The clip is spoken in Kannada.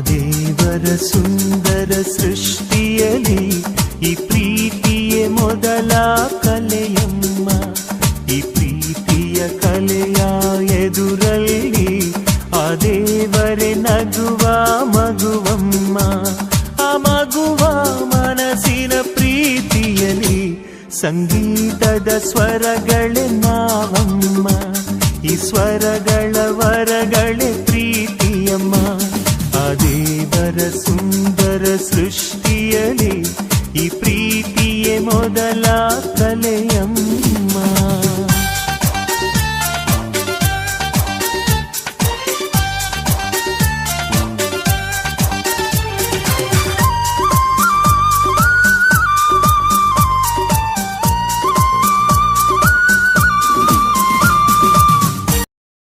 ದೇವರ ಸುಂದರ ಸೃಷ್ಟಿಯಲಿ ಈ ಪ್ರೀತಿಯೇ ಮೊದಲ ಕಲೆಯಮ್ಮ. ಈ ಪ್ರೀತಿಯ ಕಲೆಯ ಎದುರಲ್ಲಿ ಆ ದೇವರೇ ನಗುವ ಮಗುವಮ್ಮ. ಆ ಮಗುವ ಮನಸ್ಸಿನ ಪ್ರೀತಿಯಲ್ಲಿ ಸಂಗೀತದ ಸ್ವರಗಳೇ ನಾವಮ್ಮ ಈ ಸ್ವರಗಳ ವರಗಳೇ ಆ ದೇವರ ಸುಂದರ ಸೃಷ್ಟಿಯಲಿ ಈ ಪ್ರೀತಿಯೇ ಮೊದಲ